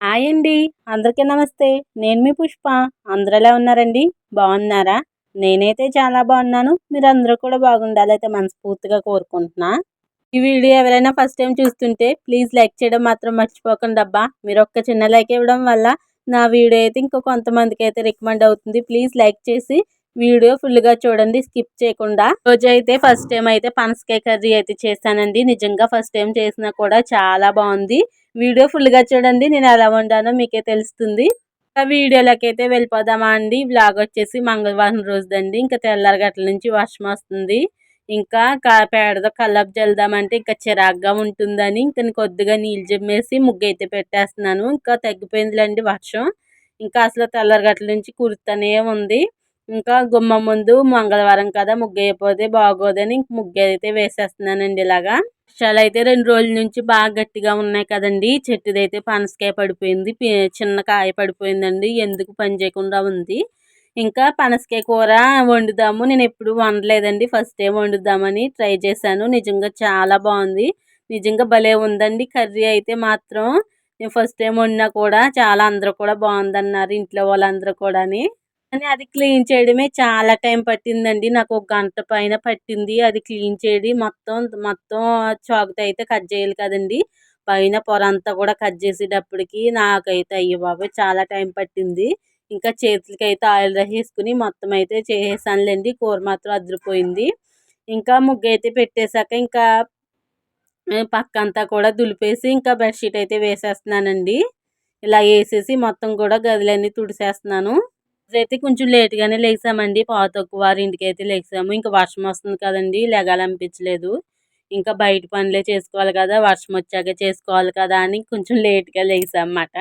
Hi అండి. అందరికీ నమస్తే. నేను మీ పుష్ప. అందరూ ఎలా ఉన్నారండి? బాగున్నారా? నేనైతే చాలా బాగున్నాను. మీరు అందరూ కూడా బాగుండాలైతే మనస్ఫూర్తిగా కోరుకుంటున్నా. ఈ వీడియో ఎవరైనా ఫస్ట్ టైం చూస్తుంటే ప్లీజ్ లైక్ చేయడం మాత్రం మర్చిపోకండి అబ్బా. మీరు ఒక్క చిన్న లైక్ ఇవ్వడం వల్ల నా వీడియో అయితే ఇంకో కొంతమందికి అయితే రికమెండ్ అవుతుంది. ప్లీజ్ లైక్ చేసి వీడియో ఫుల్గా చూడండి. స్కిప్ చేయకుండా. రోజు అయితే ఫస్ట్ టైం అయితే పనసకాయ కర్రీ అయితే చేశానండి. నిజంగా ఫస్ట్ టైం చేసినా కూడా చాలా బాగుంది. వీడియో ఫుల్గా చూడండి నేను ఎలా వండానో మీకే తెలుస్తుంది. వీడియోలోకి అయితే వెళ్ళిపోదామా అండి. బ్లాగ్ వచ్చేసి మంగళవారం రోజుదండి. ఇంకా తెల్లారి గట్ల నుంచి వర్షం వస్తుంది. ఇంకా పేడతో కల్లాపు చల్లుదామంటే ఇంకా చిరాగ్గా ఉంటుందని ఇంకా కొద్దిగా నీళ్ళు జమ్మేసి ముగ్గు అయితే పెట్టేస్తున్నాను. ఇంకా తగ్గిపోయిందిలేండి వర్షం. ఇంకా అసలు తెల్లారి గట్ల నుంచి కురుతూనే ఉంది. ఇంకా గుమ్మ ముందు మంగళవారం కదా ముగ్గు అయిపోతే బాగోదని ఇంక ముగ్గు అయితే వేసేస్తున్నానండి ఇలాగా. వర్షాలు అయితే రెండు రోజుల నుంచి బాగా గట్టిగా ఉన్నాయి కదండి. చెట్టుదైతే పనసకాయ పడిపోయింది. చిన్న కాయ పడిపోయిందండి. ఎందుకు పని చేయకుండా ఉంది. ఇంకా పనసకాయ కూర వండుదాము. నేను ఎప్పుడు వండలేదండి. ఫస్ట్ టైం వండుదామని ట్రై చేశాను. నిజంగా చాలా బాగుంది. నిజంగా భలే ఉందండి. కర్రీ అయితే మాత్రం. నేను ఫస్ట్ టైం వండినా కూడా చాలా అందరూ కూడా బాగుందన్నారు. ఇంట్లో వాళ్ళందరూ కూడా కానీ అది క్లీన్ చేయడమే చాలా టైం పట్టిందండి. నాకు ఒక గంట పైన పట్టింది. అది క్లీన్ చేయడం మొత్తం మొత్తం చాకుతో అయితే కట్ చేయాలి కదండి. పైన పొర అంతా కూడా కట్ చేసేటప్పటికి నాకైతే అయ్యో బాబు చాలా టైం పట్టింది. ఇంకా చేతులకి అయితే ఆయిల్ వేసుకుని మొత్తం అయితే చేసేసానులేండి. కూర మాత్రం అదిరిపోయింది. ఇంకా ముగ్గు అయితే పెట్టేశాక ఇంకా పక్కంతా కూడా దులిపేసి ఇంకా బెడ్షీట్ అయితే వేసేస్తున్నానండి. ఇలా వేసేసి మొత్తం కూడా గదులన్నీ తుడిసేస్తున్నాను. అయితే కొంచెం లేట్గానే లేచామండి పాత తక్కువ వారింటికి అయితే లేచాము ఇంకా వర్షం వస్తుంది కదండి లేగాలనిపించలేదు. ఇంకా బయట పనులే చేసుకోవాలి కదా వర్షం వచ్చాక చేసుకోవాలి కదా అని కొంచెం లేట్గా లేచామన్నమాట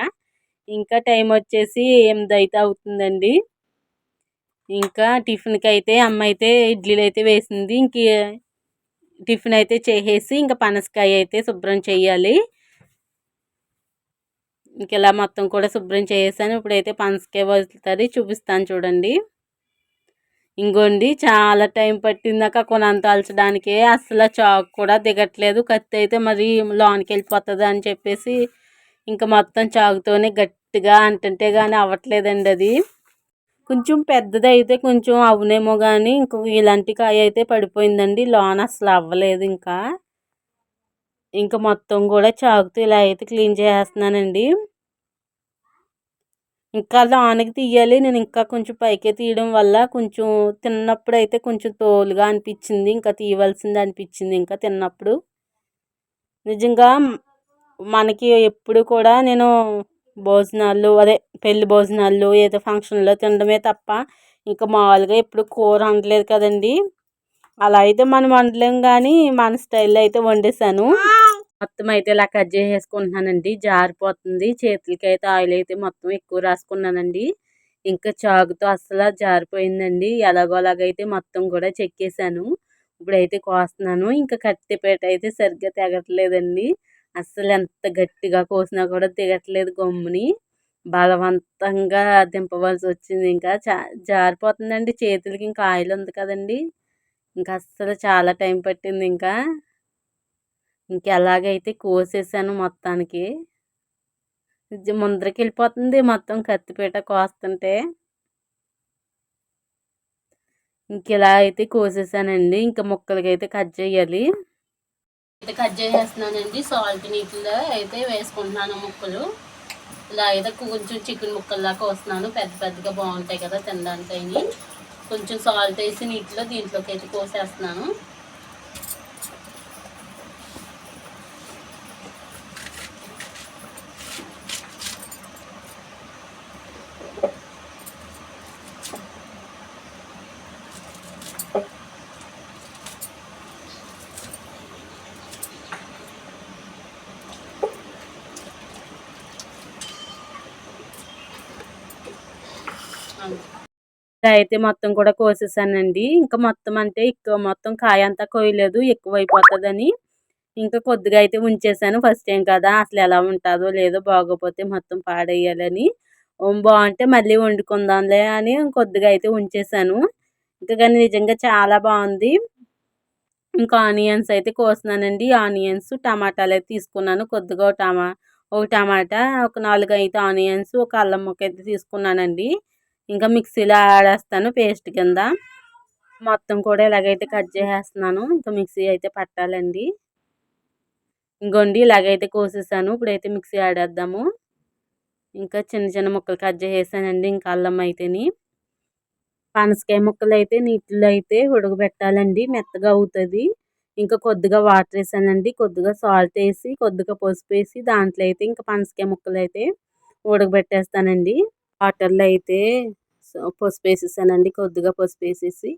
ఇంకా టైం వచ్చేసి ఎనిమిది అయితే అవుతుందండి. ఇంకా టిఫిన్కి అయితే అమ్మ అయితే ఇడ్లీలు అయితే వేసింది. ఇంక టిఫిన్ అయితే చేసేసి ఇంకా పనసకాయ అయితే శుభ్రం చేయాలి. ఇంక ఇలా మొత్తం కూడా శుభ్రం చేసాను ఇప్పుడైతే పనసకాయ వదులుతుంది చూపిస్తాను చూడండి. ఇంకోండి చాలా టైం పట్టిందాక కొనంత అలచడానికి. అసలు చాకు కూడా దిగట్లేదు. కత్తి అయితే మరి లోనికి వెళ్ళిపోతుంది అని చెప్పేసి ఇంకా మొత్తం చాకుతోనే గట్టిగా అంటుంటే కానీ అవ్వట్లేదండి అది. కొంచెం పెద్దది అయితే కొంచెం అవునేమో కానీ ఇంకో ఇలాంటి కాయ అయితే పడిపోయిందండి. లోన్ అసలు అవ్వలేదు ఇంకా. ఇంకా మొత్తం కూడా చాకుతో ఇలా అయితే క్లీన్ చేస్తున్నానండి. ఇంకా దానికి తీయాలి. నేను ఇంకా కొంచెం పైకే తీయడం వల్ల కొంచెం తిన్నప్పుడు అయితే కొంచెం తోలుగా అనిపించింది. ఇంకా తీయవలసింది అనిపించింది ఇంకా తిన్నప్పుడు. నిజంగా మనకి ఎప్పుడు కూడా నేను భోజనాలు అదే పెళ్ళి భోజనాలు ఏదో ఫంక్షన్లో తినడమే తప్ప ఇంకా మామూలుగా ఎప్పుడు కూర వండలేదు కదండి. అలా అయితే మనం వండలేం కానీ మన స్టైల్లో అయితే వండేసాను మొత్తం అయితే ఇలా కట్ చేసేసుకుంటున్నానండి. జారిపోతుంది. చేతులకి అయితే ఆయిల్ అయితే మొత్తం ఎక్కువ రాసుకున్నానండి. ఇంకా చాకుతో అస్సలు జారిపోయిందండి. ఎలాగోలాగైతే మొత్తం కూడా చెక్కేసాను ఇప్పుడైతే కోస్తున్నాను. ఇంకా కత్తిపేట అయితే సరిగ్గా తెగట్లేదండి. అస్సలు ఎంత గట్టిగా కోసినా కూడా దిగట్లేదు గమ్ముని. బలవంతంగా దింపవలసి వచ్చింది. ఇంకా చా జారిపోతుందండి. చేతులకి ఇంకా ఆయిల్ ఉంది కదండి. ఇంకా అస్సలు చాలా టైం పట్టింది. ఇంకా ఇంకెలాగైతే కోసేసాను మొత్తానికి. ముందరికి వెళ్ళిపోతుంది మొత్తం కత్తిపీట కోస్తుంటే. ఇంకెలా అయితే కోసేసానండి ఇంకా ముక్కలకి అయితే కట్ చేయాలి. అయితే కట్ చేసేస్తున్నానండి సాల్ట్ నీటిలో అయితే వేసుకుంటున్నాను ముక్కలు. ఇలా అయితే కొంచెం చికెన్ ముక్కల్లాగా వస్తున్నాను పెద్ద పెద్దగా బాగుంటాయి కదా తినడానికి కొంచెం సాల్ట్ వేసి నీటిలో దీంట్లోకి అయితే కోసేస్తున్నాను. అయితే మొత్తం కూడా కోసేసానండి. ఇంకా మొత్తం అంటే ఎక్కువ మొత్తం కాయ అంతా కోయలేదు ఎక్కువ అయిపోతుందని ఇంకా కొద్దిగా అయితే ఉంచేసాను ఫస్ట్ టైం కదా అసలు ఎలా ఉంటుందో లేదో బాగోపోతే మొత్తం పాడేయాలని. బాగుంటే మళ్ళీ వండుకుందాంలే అని కొద్దిగా అయితే ఉంచేసాను. ఇంకా కానీ నిజంగా చాలా బాగుంది. ఇంకా ఆనియన్స్ అయితే కోసినానండి. ఆనియన్స్ టమాటాలు అయితే తీసుకున్నాను. కొద్దిగా టమా ఒక టమాటా ఒక నాలుగు ఐదు ఆనియన్స్ ఒక అల్లం ముక్క అయితే తీసుకున్నానండి. ఇంకా మిక్సీలో ఆడేస్తాను పేస్ట్ కింద. మొత్తం కూడా ఇలాగైతే కట్ చేసేస్తున్నాను. ఇంకా మిక్సీ అయితే పట్టాలండి. ఇంకోండి ఇలాగైతే కోసేసాను. ఇప్పుడైతే మిక్సీ ఆడేద్దాము ఇంకా చిన్న చిన్న ముక్కలు కట్ చేసేసానండి ఇంకా అల్లం అయితేని. పనసకాయ ముక్కలు అయితే నీటిలో అయితే ఉడకబెట్టాలండి. మెత్తగా అవుతుంది. ఇంకా కొద్దిగా వాటర్ వేసానండి. కొద్దిగా సాల్ట్ వేసి కొద్దిగా పసుపు వేసి దాంట్లో అయితే ఇంకా పనసకాయ ముక్కలు అయితే ఉడకబెట్టేస్తానండి. వాటర్లో అయితే పసుపు వేసేసానండి కొద్దిగా పసుపు వేసేసి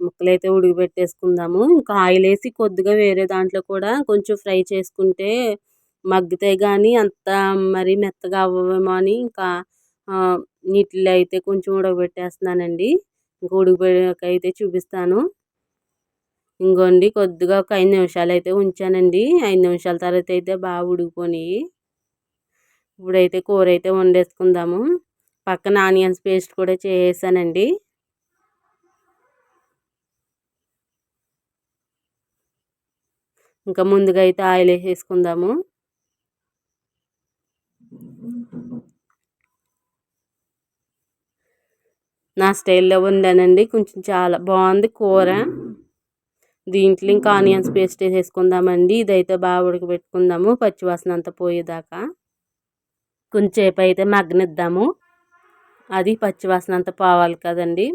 ముక్కలు అయితే ఉడకబెట్టేసుకుందాము ఇంకా ఆయిల్ వేసి కొద్దిగా వేరే దాంట్లో కూడా కొంచెం ఫ్రై చేసుకుంటే మగ్గితే కానీ అంత మరీ మెత్తగా అవ్వవేమో అని ఇంకా నీటిలో అయితే కొంచెం ఉడకబెట్టేస్తున్నానండి. ఇంకా ఉడికిపోయాక చూపిస్తాను. ఇంకోండి కొద్దిగా ఒక ఐదు నిమిషాలు అయితే ఉంచానండి. ఐదు నిమిషాల తర్వాత అయితే బాగా ఉడికిపోయి ఇప్పుడైతే కూర అయితే వండేసుకుందాము. పక్కన ఆనియన్స్ పేస్ట్ కూడా చేసానండి. ఇంకా ముందుగా అయితే ఆయిల్ వేసేసుకుందాము. నా స్టైల్లో వండానండి కొంచెం చాలా బాగుంది కూర. దీంట్లో ఇంకా ఆనియన్స్ పేస్ట్ వేసేసుకుందామండి ఇదైతే బాగా ఉడకబెట్టుకుందాము పచ్చివాసన అంతా పోయేదాకా. కొంచెంసేపు అయితే మగ్గనిద్దాము. అది పచ్చివాసన అంతా పోవాలి కదండి.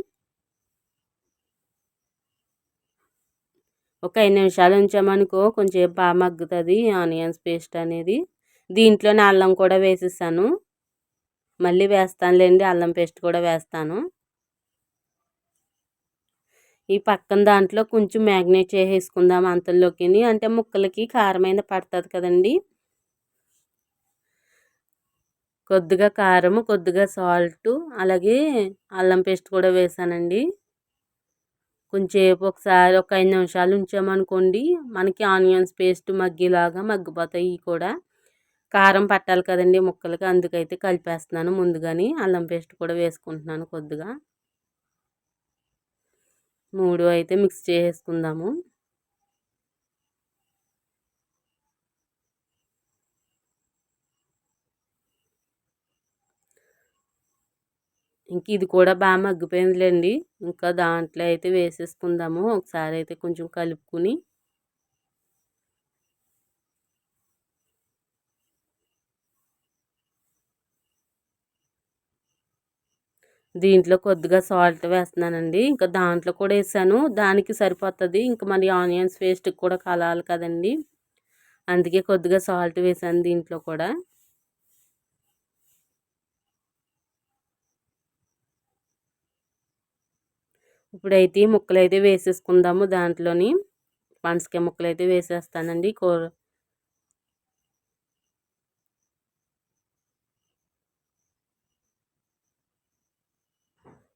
ఒక ఐదు నిమిషాలు ఉంచామనుకో కొంచెం బాగా మగ్గుతుంది ఆనియన్స్ పేస్ట్ అనేది. దీంట్లోనే అల్లం కూడా వేసేసాను. మళ్ళీ వేస్తానులేండి అల్లం పేస్ట్ కూడా వేస్తాను. ఈ పక్కన దాంట్లో కొంచెం మ్యాగ్నేట్ చేసేసుకుందాం అంతల్లోకి అంటే ముక్కలకి కారమైన పడుతుంది కదండి. కొద్దిగా కారం కొద్దిగా సాల్ట్ అలాగే అల్లం పేస్ట్ కూడా వేసానండి. కొంచెంసేపు ఒకసారి ఒక ఐదు నిమిషాలు ఉంచామనుకోండి మనకి ఆనియన్స్ పేస్ట్ మగ్గిలాగా మగ్గిపోతాయి కూడా. కారం పట్టాలి కదండి ముక్కలకి అందుకైతే కలిపేస్తున్నాను ముందుగాని. అల్లం పేస్ట్ కూడా వేసుకుంటున్నాను కొద్దిగా. మూడు అయితే మిక్స్ చేసేసుకుందాము. ఇంక ఇది కూడా బాగా మగ్గిపోయిందిలేండి. ఇంకా దాంట్లో అయితే వేసేసుకుందాము. ఒకసారి అయితే కొంచెం కలుపుకుని. దీంట్లో కొద్దిగా సాల్ట్ వేస్తున్నానండి. ఇంకా దాంట్లో కూడా వేసాను. దానికి సరిపోతుంది. ఇంకా మరి ఆనియన్స్ పేస్ట్కి కూడా కలాలి కదండి. అందుకే కొద్దిగా సాల్ట్ వేసాను దీంట్లో కూడా. ఇప్పుడైతే ముక్కలు అయితే వేసేసుకుందాము దాంట్లోని పనసకాయ ముక్కలు అయితే వేసేస్తానండి. కూర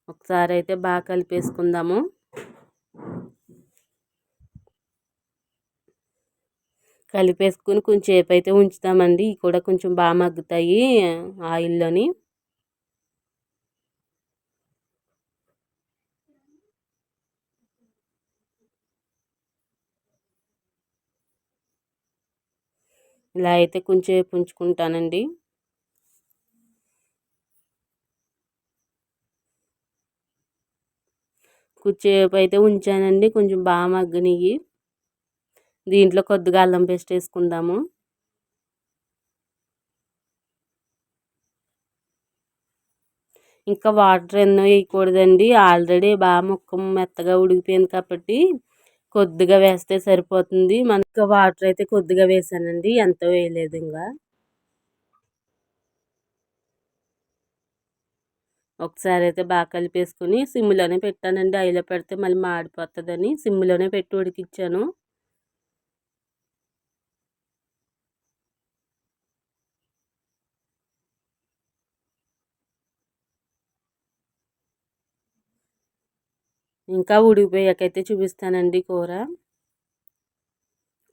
ఒకసారి అయితే బాగా కలిపేసుకుందాము. కలిపేసుకుని కొంచెం సేపు అయితే ఉంచుతామండి. ఇవి కూడా కొంచెం బాగా మగ్గుతాయి ఆయిల్లోని. ఇలా అయితే కొంచెం ఉంచుకుంటానండి కొద్దిసేపు అయితే ఉంచానండి. కొంచెం బాగా మగ్గనియ్యి. దీంట్లో కొద్దిగా అల్లం పేస్ట్ వేసుకుందాము. ఇంకా వాటర్ ఎన్నో వేయకూడదండి. ఆల్రెడీ బాగా ముక్క మెత్తగా ఉడికిపోయింది కాబట్టి కొద్దిగా వేస్తే సరిపోతుంది. మనకు వాటర్ అయితే కొద్దిగా వేసానండి. ఎంతో వేయలేదు ఇంకా ఒకసారి అయితే బాగా కలిపేసుకుని సిమ్లోనే పెట్టానండి. ఐలో పెడితే మళ్ళీ మాడిపోతుందని సిమ్లోనే పెట్టి ఉడికిచ్చాను ఇంకా ఉడికిపోయాకైతే చూపిస్తానండి కూర.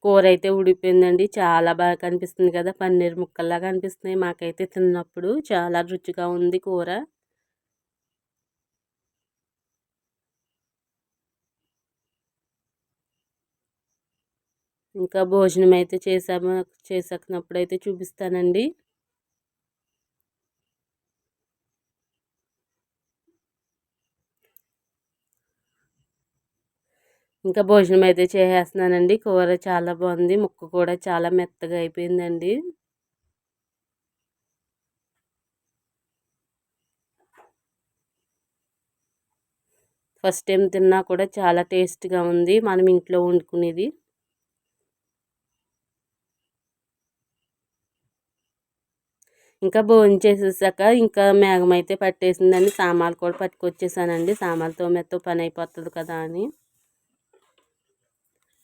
కూర అయితే ఉడిపోయిందండి చాలా బాగా కనిపిస్తుంది కదా పన్నీర్ ముక్కల్లాగా కనిపిస్తున్నాయి మాకైతే తిన్నప్పుడు. చాలా రుచిగా ఉంది కూర. ఇంకా భోజనం అయితే చేసాము చేసాకినప్పుడు అయితే చూపిస్తానండి. ఇంకా భోజనం అయితే చేసేస్తున్నానండి. కూర చాలా బాగుంది. ముక్క కూడా చాలా మెత్తగా అయిపోయిందండి. ఫస్ట్ టైం తిన్నా కూడా చాలా టేస్ట్గా ఉంది. మనం ఇంట్లో వండుకునేది. ఇంకా భోజనం చేసేసాక ఇంకా మేఘం అయితే పట్టేసిందని సామాన్లు కూడా పట్టుకొచ్చేసానండి. సామాన్లతో మెత్త పని అయిపోతుంది కదా అని.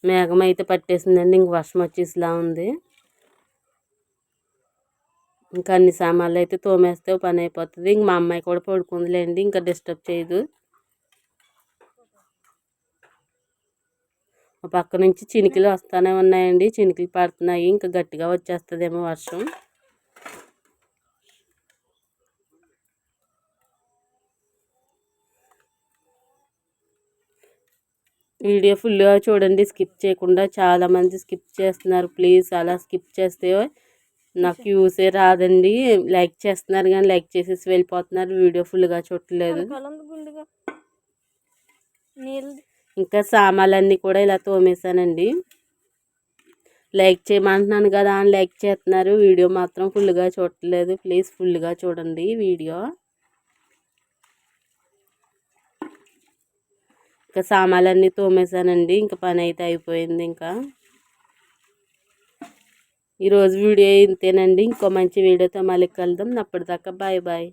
మేఘం అయితే పట్టేసిందండి. ఇంక వర్షం వచ్చేసిలా ఉంది. ఇంకా అన్ని సామాన్లు అయితే తోమేస్తే పని అయిపోతుంది. ఇంక మా అమ్మాయి కూడా పడుకుందిలేండి. ఇంకా డిస్టర్బ్ చేయదు. పక్క నుంచి చినికిలు వస్తూనే ఉన్నాయండి. చినికిలు పడుతున్నాయి. ఇంకా గట్టిగా వచ్చేస్తుందేమో వర్షం. వీడియో ఫుల్గా చూడండి స్కిప్ చేయకుండా చాలామంది స్కిప్ చేస్తున్నారు. ప్లీజ్ అలా స్కిప్ చేస్తే నాకు యూసే రాదండి. లైక్ చేస్తున్నారు కానీ లైక్ చేసేసి వెళ్ళిపోతున్నారు. వీడియో ఫుల్గా చూడలేదు ఇంకా సామాన్లన్నీ కూడా ఇలా తోమేశానండి. లైక్ చేయమంటున్నాను కదా అని లైక్ చేస్తున్నారు. వీడియో మాత్రం ఫుల్గా చూడట్లేదు. ప్లీజ్ ఫుల్గా చూడండి వీడియో. ఇంకా సామాన్లన్నీ తోమేశానండి ఇంకా పని అయితే అయిపోయింది ఇంకా. ఈరోజు వీడియో ఇంతేనండి ఇంకో మంచి వీడియోతో మళ్ళీ కలుద్దాం అప్పటిదాకా బాయ్ బాయ్.